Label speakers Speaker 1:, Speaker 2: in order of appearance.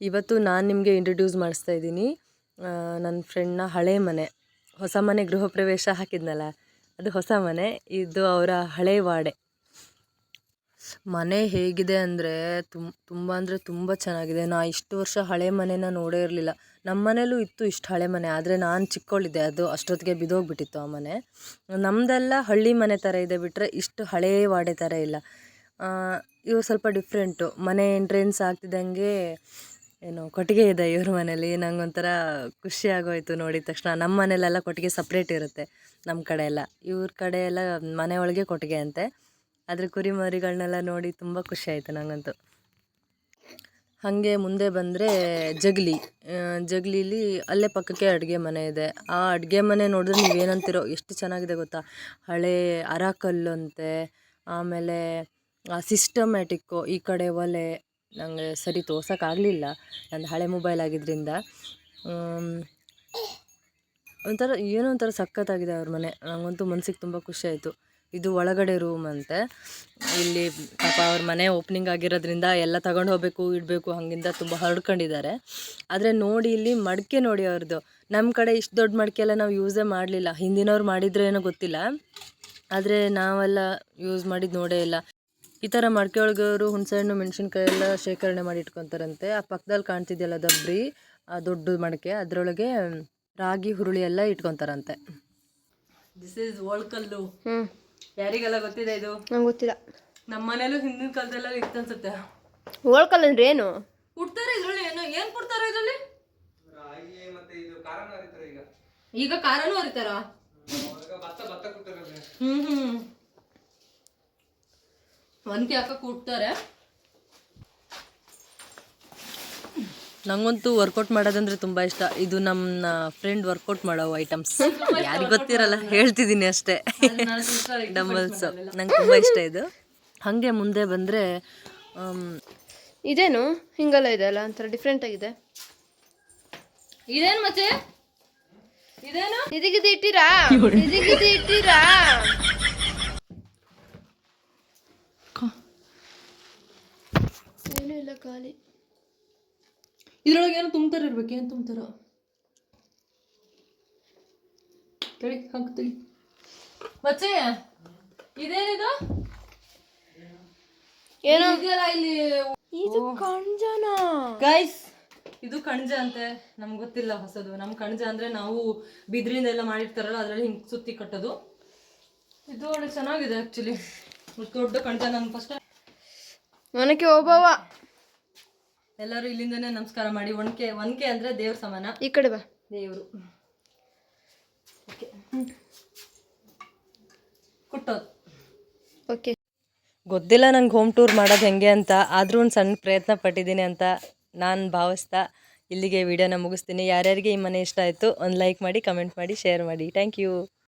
Speaker 1: ಇವತ್ತು ನಾನು ನಿಮಗೆ ಇಂಟ್ರಡ್ಯೂಸ್ ಮಾಡಿಸ್ತಾ ಇದ್ದೀನಿ. ನನ್ನ ಫ್ರೆಂಡ್ನ ಹಳೆ ಮನೆ. ಹೊಸ ಮನೆ ಗೃಹ ಪ್ರವೇಶ ಹಾಕಿದ್ನಲ್ಲ, ಅದು ಹೊಸ ಮನೆ. ಇದು ಅವರ ಹಳೆ ವಾಡೆ. ಮನೆ ಹೇಗಿದೆ ಅಂದರೆ ತುಂಬ ತುಂಬ ಅಂದರೆ ತುಂಬ ಚೆನ್ನಾಗಿದೆ. ನಾ ಇಷ್ಟು ವರ್ಷ ಹಳೆ ಮನೆನ ನೋಡೇ ಇರಲಿಲ್ಲ. ನಮ್ಮ ಮನೇಲೂ ಇತ್ತು ಇಷ್ಟು ಹಳೆ ಮನೆ, ಆದರೆ ನಾನು ಚಿಕ್ಕವಳಿದ್ದೆ ಅದು ಅಷ್ಟೊತ್ತಿಗೆ ಬಿದ್ದೋಗ್ಬಿಟ್ಟಿತ್ತು ಆ ಮನೆ. ನಮ್ಮದೆಲ್ಲ ಹಳ್ಳಿ ಮನೆ ಥರ ಇದೆ ಬಿಟ್ಟರೆ ಇಷ್ಟು ಹಳೇ ವಾಡೆ ಥರ ಇಲ್ಲ. ಇವ್ರು ಸ್ವಲ್ಪ ಡಿಫ್ರೆಂಟು ಮನೆ ಎಂಟ್ರೆನ್ಸ್ ಆಗ್ತಿದ್ದಂಗೆ ಏನು ಕೊಟ್ಟಿಗೆ ಇದೆ ಇವ್ರ ಮನೇಲಿ ನಂಗೊಂಥರ ಖುಷಿ ಆಗೋಯ್ತು ನೋಡಿದ ತಕ್ಷಣ. ನಮ್ಮ ಮನೇಲೆಲ್ಲ ಕೊಟ್ಟಿಗೆ ಸಪ್ರೇಟ್ ಇರುತ್ತೆ ನಮ್ಮ ಕಡೆ ಎಲ್ಲ. ಇವ್ರ ಕಡೆ ಎಲ್ಲ ಮನೆ ಒಳಗೆ ಕೊಟ್ಟಿಗೆ ಅಂತೆ. ಆದರೆ ಕುರಿ ಮರಿಗಳನ್ನೆಲ್ಲ ನೋಡಿ ತುಂಬ ಖುಷಿ ಆಯಿತು ನನಗಂತೂ ಹಾಗೆ ಮುಂದೆ ಬಂದರೆ ಜಗಲಿ. ಜಗಲಿಲಿ ಅಲ್ಲೇ ಪಕ್ಕಕ್ಕೆ ಅಡುಗೆ ಮನೆ ಇದೆ. ಆ ಅಡುಗೆ ಮನೆ ನೋಡಿದ್ರೆ ನೀವೇನಂತೀರೋ ಎಷ್ಟು ಚೆನ್ನಾಗಿದೆ ಗೊತ್ತಾ? ಹಳೆ ಅರಕಲ್ಲು ಅಂತೆ ಆಮೇಲೆ ಸಿಸ್ಟಮ್ಯಾಟಿಕ್ಕು ಈ ಕಡೆ ಒಲೆ ನನಗೆ ಸರಿ ತೋರ್ಸೋಕ್ಕಾಗಲಿಲ್ಲ ನಂದು ಹಳೆ ಮೊಬೈಲ್ ಆಗಿದ್ದರಿಂದ ಒಂಥರ ಏನೋ ಒಂಥರ ಸಖತ್ತಾಗಿದೆ ಅವ್ರ ಮನೆ. ನನಗಂತೂ ಮನ್ಸಿಗೆ ತುಂಬ ಖುಷಿ ಆಯಿತು. ಇದು ಒಳಗಡೆ ರೂಮ್ ಅಂತೆ. ಇಲ್ಲಿ ಪಾಪ ಅವ್ರ ಮನೆ ಓಪನಿಂಗ್ ಆಗಿರೋದ್ರಿಂದ ಎಲ್ಲ ತಗೊಂಡು ಹೋಗಬೇಕು, ಇಡಬೇಕು, ಹಂಗಿಂದ ತುಂಬ ಹರಡ್ಕೊಂಡಿದ್ದಾರೆ. ಆದರೆ ನೋಡಿ ಇಲ್ಲಿ ಮಡಿಕೆ ನೋಡಿ ಅವ್ರದ್ದು ನಮ್ಮ ಕಡೆ ಇಷ್ಟು ದೊಡ್ಡ ಮಡಿಕೆ ಎಲ್ಲ ನಾವು ಯೂಸೇ ಮಾಡಲಿಲ್ಲ. ಹಿಂದಿನವ್ರು ಮಾಡಿದ್ರೆ ಏನೋ ಗೊತ್ತಿಲ್ಲ. ಆದರೆ ನಾವೆಲ್ಲ ಯೂಸ್ ಮಾಡಿದ್ದು ನೋಡೇ ಇಲ್ಲ. ಈ ಥರ ಮಡಿಕೆ ಒಳಗೋರು ಅವರು ಹುಣಸೆಹಣ್ಣು ಮೆಣಸಿನ್ಕಾಯಿ ಎಲ್ಲ ಶೇಖರಣೆ ಮಾಡಿ ಇಟ್ಕೊತಾರಂತೆ. ಆ ಪಕ್ಕದಲ್ಲಿ ಕಾಣ್ತಿದೆಯಲ್ಲ ದಬ್ರಿ ಆ ದೊಡ್ಡ ಮಡಿಕೆ ಅದರೊಳಗೆ ರಾಗಿ ಹುರುಳಿ ಎಲ್ಲ ಇಟ್ಕೊತಾರಂತೆ. ದಿಸ್ ಈಸ್ ಕಲ್ಲು
Speaker 2: ಹ್ಞೂ
Speaker 1: ಯಾರಿಗೆಲ್ಲ ಗೊತ್ತಿದೆ ಇದು?
Speaker 2: ನಂಗೆ ಗೊತ್ತಿಲ್ಲ.
Speaker 1: ನಮ್ಮ ಮನೇಲೂ ಹಿಂದಿನ ಕಾಲದೆಲ್ಲ ಇತ್ತು ಅನ್ಸುತ್ತೆ.
Speaker 2: ಓಳ್ಕಲ್ ಅಂದ್ರೆ ಏನು?
Speaker 1: ಕುಡ್ತಾರೆ ಇದ್ರಲ್ಲಿ ಏನು? ಏನ್ ಕೊಡ್ತಾರೆ ಇದ್ರಲ್ಲಿ? ಈಗ. ಖಾರನೂ ಹರಿತಾರ? ಹ್ಮ್ ಹ್ಮ್. ಒನ್ಕೆ ಹಾಕ ಕೂಡ್ತಾರೆ ನಂಗಂತೂ ವರ್ಕೌಟ್ ಮಾಡೋದಂದ್ರೆ ತುಂಬಾ ಇಷ್ಟ. ಇದು ನಮ್ಮ ಫ್ರೆಂಡ್ ವರ್ಕೌಟ್ ಮಾಡೋ ಐಟಮ್ಸ್ ಯಾರಿಗೆ ಗೊತ್ತಿರಲ್ಲ ಹೇಳ್ತಿದ್ದೀನಿ ಅಷ್ಟೇ. ಡಂಬಲ್ಸ್ ನಂಗೆ ತುಂಬ ಇಷ್ಟ ಇದು. ಹಾಗೆ ಮುಂದೆ ಬಂದರೆ
Speaker 2: ಇದೇನು? ಹಿಂಗೆಲ್ಲ ಇದೆ ಅಲ್ಲ ಒಂಥರ ಡಿಫ್ರೆಂಟ್ ಆಗಿದೆ.
Speaker 1: ಇದೇನು ಮತ್ತೆ? ಇದೇನು?
Speaker 2: ಇದಿಗಿದು ಇಟ್ಟಿರಾ? ಇದಿಗಿದು ಇಟ್ಟಿರಾ? ಇಲ್ಲ ಖಾಲಿ.
Speaker 1: ಇದ್ರೊಳಗೆ ಏನೋ ತುಂಬ್ತಾರ ಇರ್ಬೇಕು ಏನು ತುಂಬ್ತಾರ? ತಡಿ ಮಚ್ಚೆ ಇದೇನಿದು?
Speaker 2: ಏನೋ?
Speaker 1: ಇದೆಯಲ್ಲ ಇಲ್ಲಿ
Speaker 2: ಇದು ಕಣ್ಜನ
Speaker 1: ಗೈಸ್ ಇದು ಕಣಜ ಅಂತೆ. ನಮ್ಗೆ ಗೊತ್ತಿಲ್ಲ ಹೊಸದು. ನಮ್ ಕಣಜ ಅಂದ್ರೆ ನಾವು ಬಿದ್ರಿಂದ ಎಲ್ಲ ಮಾಡಿರ್ತಾರಲ್ಲ ಅದ್ರಲ್ಲಿ ಹಿಂಗ್ ಸುತ್ತಿ ಕಟ್ಟೋದು. ಇದು ಒಳ್ಳೆ ಚೆನ್ನಾಗಿದೆ ಆಕ್ಚುಲಿ ದೊಡ್ಡ ಕಣಜ ನನ್ ಫಸ್ಟ್
Speaker 2: ನನಗೆ ಒಬ್ಬವ
Speaker 1: ಎಲ್ಲರೂ ಇಲ್ಲಿಂದನೇ ನಮಸ್ಕಾರ ಮಾಡಿ. ಒಣಕೆ ಒನ್ಕೆ ಅಂದ್ರೆ ದೇವ್ರ ಸಮಾನ.
Speaker 2: ಈ ಕಡೆ ಬಾ.
Speaker 1: ದೇವರು. ಕುಟ್ಟೋದು.
Speaker 2: ಓಕೆ.
Speaker 1: ಗೊತ್ತಿಲ್ಲ ನಂಗೆ ಹೋಮ್ ಟೂರ್ ಮಾಡೋದು ಹೆಂಗೆ ಅಂತ ಆದರೂ ಒಂದು ಸಣ್ಣ ಪ್ರಯತ್ನ ಪಟ್ಟಿದ್ದೀನಿ ಅಂತ ನಾನು ಭಾವಿಸ್ತಾ ಇಲ್ಲಿಗೆ ವಿಡಿಯೋನ ಮುಗಿಸ್ತೀನಿ. ಯಾರ್ಯಾರಿಗೆ ಈ ಮನೆ ಇಷ್ಟ ಆಯಿತು ಒಂದು ಲೈಕ್ ಮಾಡಿ ಕಮೆಂಟ್ ಮಾಡಿ ಶೇರ್ ಮಾಡಿ. Thank you